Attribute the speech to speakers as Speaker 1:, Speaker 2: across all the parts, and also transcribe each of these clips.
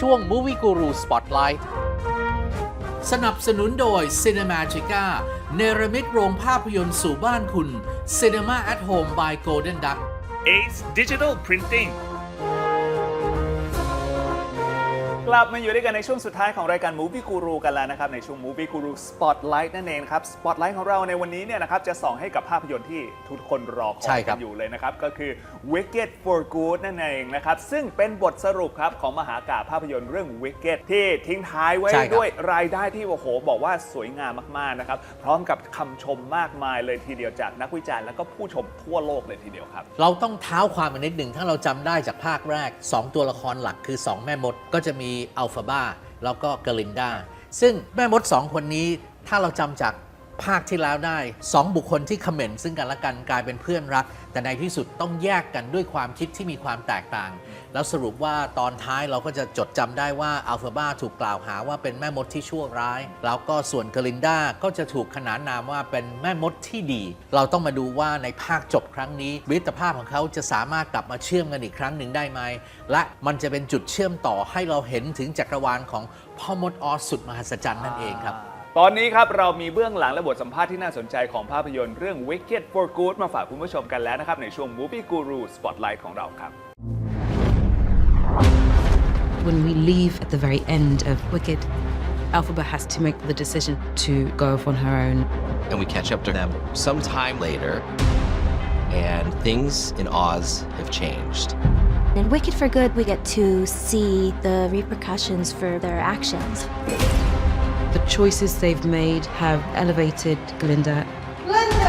Speaker 1: ช่วง Movie Guru Spotlight สนับสนุนโดย Cinemagica เนรมิตโรงภาพยนตร์สู่บ้านคุณ Cinema at Home by Golden Duck
Speaker 2: Ace Digital Printing กลับมาอยู่ด้วยกันในช่วงสุดท้ายของรายการ Movie Guru กันแล้วนะครับ ในช่วง Movie Guru Spotlight นั่นเองครับ Spotlight ของเราในวันนี้เนี่ยนะครับจะส่องให้กับภาพยนตร์ที่ทุกคนรอคอ
Speaker 1: ใช่
Speaker 2: ย
Speaker 1: ครั
Speaker 2: กับ นอยู่เลยนะครับ ก็คือ Wicked for Good นั่นเองนะครับ ซึ่งเป็นบทสรุปครับของมหากาพย์ภาพยนตร์เรื่อง Wicked ที่ทิ้งท้ายไว้
Speaker 1: ใช่ครับ
Speaker 2: ด้วยรายได้ที่โอ้โหบอกว่าสวยงามมากๆนะครับพร้อมกับคำชมมากมายเลยทีเดียวจากนักวิจารณ์แล้วก็ผู้ชมทั่วโลกเลยทีเดียวครับ
Speaker 1: เราต้องเท้าความมานิดหนึ่งถ้าเราจำได้จากภาคแรก 2 ตัวละครหลักคือ 2 แม่มดก็จะมีอัลฟาบาแล้วก็กลินดาซึ่งแม่มด2คนนี้ถ้าเราจำจาก ภาคที่แล้วได้ 2 บุคคลที่คอมเมนต์ซึ่งกันและกันกลายเป็นเพื่อนรัก แต่ในที่สุดต้องแยกกันด้วยความคิดที่มีความแตกต่าง แล้วสรุปว่าตอนท้ายเราก็จะจดจำได้ว่าอัลฟาบ้าถูกกล่าวหาว่าเป็นแม่มดที่ชั่วร้าย แล้วก็ส่วนกลินดาก็จะถูกขนานนามว่าเป็นแม่มดที่ดี เราต้องมาดูว่าในภาคจบครั้งนี้มิตรภาพของเขาจะสามารถกลับมาเชื่อมกันอีกครั้งหนึ่งได้ไหม และมันจะเป็นจุดเชื่อมต่อให้เราเห็นถึงจักรวาลของพ่อมดออสสุดมหัศจรรย์นั่นเองครับ
Speaker 2: ตอนนี้ครับเรามีเบื้องหลังและบทสัมภาษณ์ที่น่าสนใจของภาพยนตร์เรื่อง Wicked for Good มาฝากคุณผู้ชมกันแล้วนะครับ ในช่วง Movie Guru Spotlight ของเราครับ
Speaker 3: When we leave at the very end of Wicked, Alphaba has to make the decision to go off on her own.
Speaker 4: and we catch up to them sometime later, and things in Oz have changed.
Speaker 5: In Wicked for Good, we get to see the repercussions for their actions.
Speaker 3: The choices they've made have elevated Glinda. glinda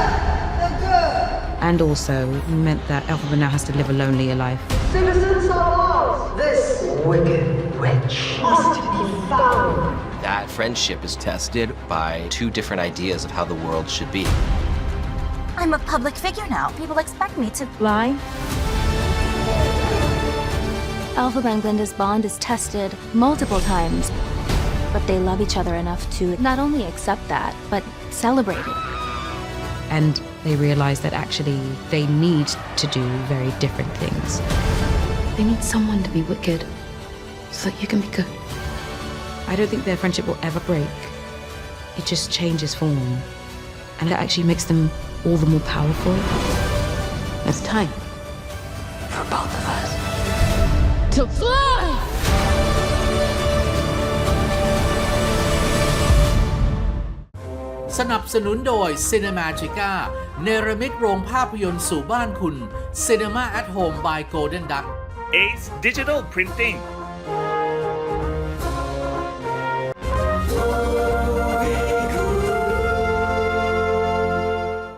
Speaker 3: And also meant that Alphaba now has to live a lonelier life.
Speaker 6: Citizens of Oz, this wicked witch must be found.
Speaker 4: That friendship is tested by two different ideas of how the world should be.
Speaker 5: I'm a public figure now. People expect me to lie. Alpha and Glinda's bond is tested multiple times, but they love each other enough to not only accept that, but celebrate it.
Speaker 3: And they realize that actually they need to do very different things. They need someone to be wicked so that you can be good. I don't think their friendship will ever break. It just changes form. And it actually makes them all the more powerful. It's time for both of us to fly!
Speaker 1: สนับสนุนโดย Cinemagica เนรมิตโรงภาพยนตร์สู่บ้านคุณ Cinema at Home by Golden Duck
Speaker 2: Ace Digital Printing